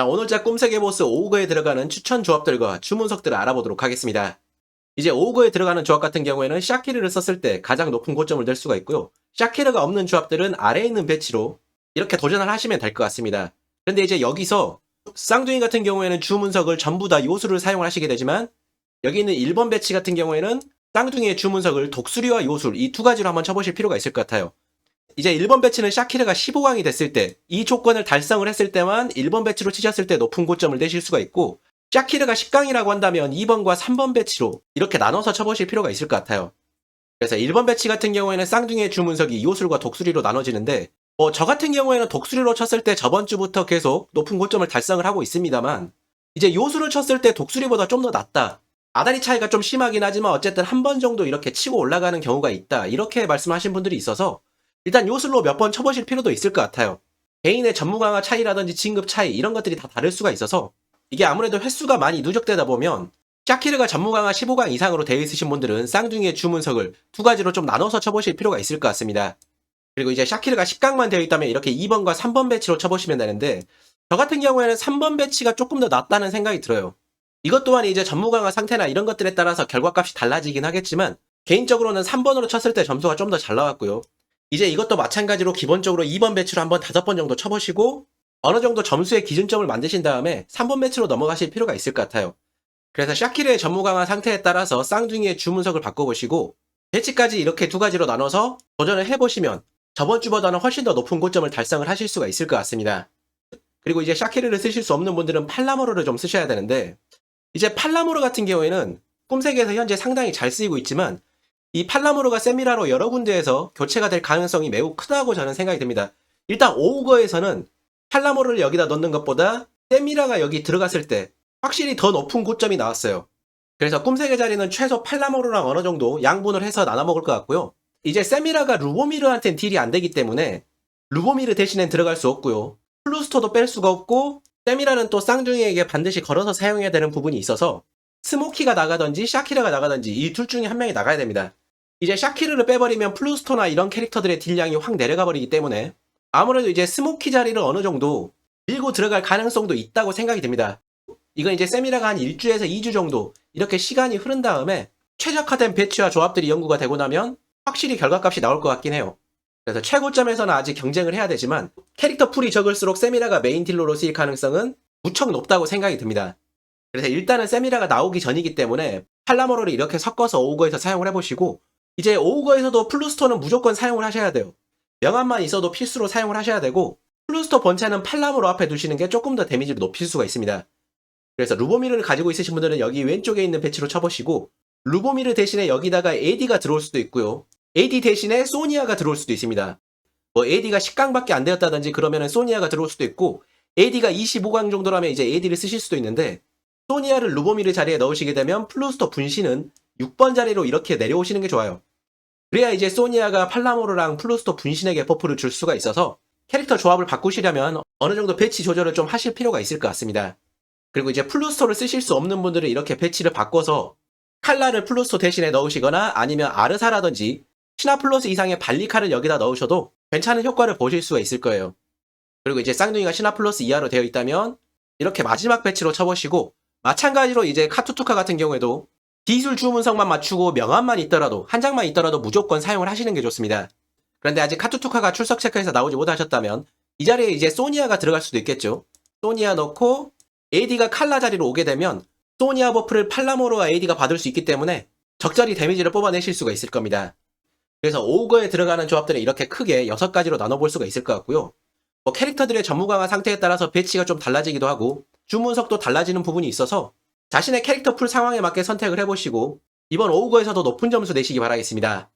자, 오늘자 꿈세계 보스 오우거에 들어가는 추천 조합들과 주문석들을 알아보도록 하겠습니다. 이제 오우거에 들어가는 조합 같은 경우에는 샤키르를 썼을 때 가장 높은 고점을 낼 수가 있고요. 샤키르가 없는 조합들은 아래에 있는 배치로 이렇게 도전을 하시면 될 것 같습니다. 그런데 이제 여기서 쌍둥이 같은 경우에는 주문석을 전부 다 요수를 사용을 하시게 되지만 여기 있는 1번 배치 같은 경우에는 쌍둥이의 주문석을 독수리와 요술 이 두 가지로 한번 쳐보실 필요가 있을 것 같아요. 이제 1번 배치는 샤키르가 15강이 됐을 때 이 조건을 달성을 했을 때만 1번 배치로 치셨을 때 높은 고점을 내실 수가 있고 샤키르가 10강이라고 한다면 2번과 3번 배치로 이렇게 나눠서 쳐보실 필요가 있을 것 같아요. 그래서 1번 배치 같은 경우에는 쌍둥이의 주문석이 요술과 독수리로 나눠지는데 뭐 저 같은 경우에는 독수리로 쳤을 때 저번 주부터 계속 높은 고점을 달성을 하고 있습니다만 이제 요술을 쳤을 때 독수리보다 좀 더 낫다. 아다리 차이가 좀 심하긴 하지만 어쨌든 한 번 정도 이렇게 치고 올라가는 경우가 있다. 이렇게 말씀하신 분들이 있어서 일단 요술로 몇 번 쳐보실 필요도 있을 것 같아요. 개인의 전무 강화 차이라든지 진급 차이 이런 것들이 다 다를 수가 있어서 이게 아무래도 횟수가 많이 누적되다 보면 샤키르가 전무 강화 15강 이상으로 되어 있으신 분들은 쌍둥이의 주문석을 두 가지로 좀 나눠서 쳐보실 필요가 있을 것 같습니다. 그리고 이제 샤키르가 10강만 되어 있다면 이렇게 2번과 3번 배치로 쳐보시면 되는데 저 같은 경우에는 3번 배치가 조금 더 낫다는 생각이 들어요. 이것 또한 이제 전무 강화 상태나 이런 것들에 따라서 결과값이 달라지긴 하겠지만 개인적으로는 3번으로 쳤을 때 점수가 좀 더 잘 나왔고요. 이제 이것도 마찬가지로 기본적으로 2번 배치로 한번 5번 정도 쳐보시고 어느 정도 점수의 기준점을 만드신 다음에 3번 배치로 넘어가실 필요가 있을 것 같아요. 그래서 샤키르의 전무 강화 상태에 따라서 쌍둥이의 주문석을 바꿔보시고 배치까지 이렇게 두 가지로 나눠서 도전을 해보시면 저번 주보다는 훨씬 더 높은 고점을 달성을 하실 수가 있을 것 같습니다. 그리고 이제 샤키르를 쓰실 수 없는 분들은 팔라모르를 좀 쓰셔야 되는데 이제 팔라모르 같은 경우에는 꿈세계에서 현재 상당히 잘 쓰이고 있지만 이 팔라모르가 세미라로 여러 군데에서 교체가 될 가능성이 매우 크다고 저는 생각이 듭니다. 일단 오우거에서는 팔라모르를 여기다 넣는 것보다 세미라가 여기 들어갔을 때 확실히 더 높은 고점이 나왔어요. 그래서 꿈세계 자리는 최소 팔라모르랑 어느 정도 양분을 해서 나눠 먹을 것 같고요. 이제 세미라가 루보미르한테는 딜이 안 되기 때문에 루보미르 대신엔 들어갈 수 없고요. 플루스토도 뺄 수가 없고 세미라는 또 쌍둥이에게 반드시 걸어서 사용해야 되는 부분이 있어서 스모키가 나가든지 샤키르가 나가든지 이 둘 중에 한 명이 나가야 됩니다. 이제 샤키르를 빼버리면 플루스토나 이런 캐릭터들의 딜량이 확 내려가 버리기 때문에 아무래도 이제 스모키 자리를 어느 정도 밀고 들어갈 가능성도 있다고 생각이 듭니다. 이건 이제 세미라가 한 1주에서 2주 정도 이렇게 시간이 흐른 다음에 최적화된 배치와 조합들이 연구가 되고 나면 확실히 결과값이 나올 것 같긴 해요. 그래서 최고점에서는 아직 경쟁을 해야 되지만 캐릭터 풀이 적을수록 세미라가 메인 딜러로 쓰일 가능성은 무척 높다고 생각이 듭니다. 그래서 일단은 세미라가 나오기 전이기 때문에 팔라모로를 이렇게 섞어서 오우거에서 사용을 해보시고 이제 오우거에서도 플루스토는 무조건 사용을 하셔야 돼요. 명함만 있어도 필수로 사용을 하셔야 되고 플루스토 본체는 팔라모로 앞에 두시는 게 조금 더 데미지를 높일 수가 있습니다. 그래서 루보미르를 가지고 있으신 분들은 여기 왼쪽에 있는 배치로 쳐보시고 루보미르 대신에 여기다가 AD가 들어올 수도 있고요. AD 대신에 소니아가 들어올 수도 있습니다. 뭐 AD가 10강밖에 안 되었다든지 그러면은 소니아가 들어올 수도 있고 AD가 25강 정도라면 이제 AD를 쓰실 수도 있는데 소니아를 루보미르 자리에 넣으시게 되면 플루스토 분신은 6번 자리로 이렇게 내려오시는 게 좋아요. 그래야 이제 소니아가 팔라모르랑 플루스토 분신에게 버프를 줄 수가 있어서 캐릭터 조합을 바꾸시려면 어느 정도 배치 조절을 좀 하실 필요가 있을 것 같습니다. 그리고 이제 플루스토를 쓰실 수 없는 분들은 이렇게 배치를 바꿔서 칼라를 플루스토 대신에 넣으시거나 아니면 아르사라든지 시나 플러스 이상의 발리카를 여기다 넣으셔도 괜찮은 효과를 보실 수가 있을 거예요. 그리고 이제 쌍둥이가 시나 플러스 이하로 되어 있다면 이렇게 마지막 배치로 쳐보시고 마찬가지로 이제 카투투카 같은 경우에도 기술 주문성만 맞추고 명함만 있더라도 한 장만 있더라도 무조건 사용을 하시는 게 좋습니다. 그런데 아직 카투투카가 출석 체크에서 나오지 못하셨다면 이 자리에 이제 소니아가 들어갈 수도 있겠죠. 소니아 넣고 AD가 칼라 자리로 오게 되면 소니아 버프를 팔라모로와 AD가 받을 수 있기 때문에 적절히 데미지를 뽑아내실 수가 있을 겁니다. 그래서 오거에 들어가는 조합들은 이렇게 크게 6가지로 나눠볼 수가 있을 것 같고요. 뭐 캐릭터들의 전무 강화 상태에 따라서 배치가 좀 달라지기도 하고 주문석도 달라지는 부분이 있어서 자신의 캐릭터 풀 상황에 맞게 선택을 해보시고 이번 오우거에서도 높은 점수 내시기 바라겠습니다.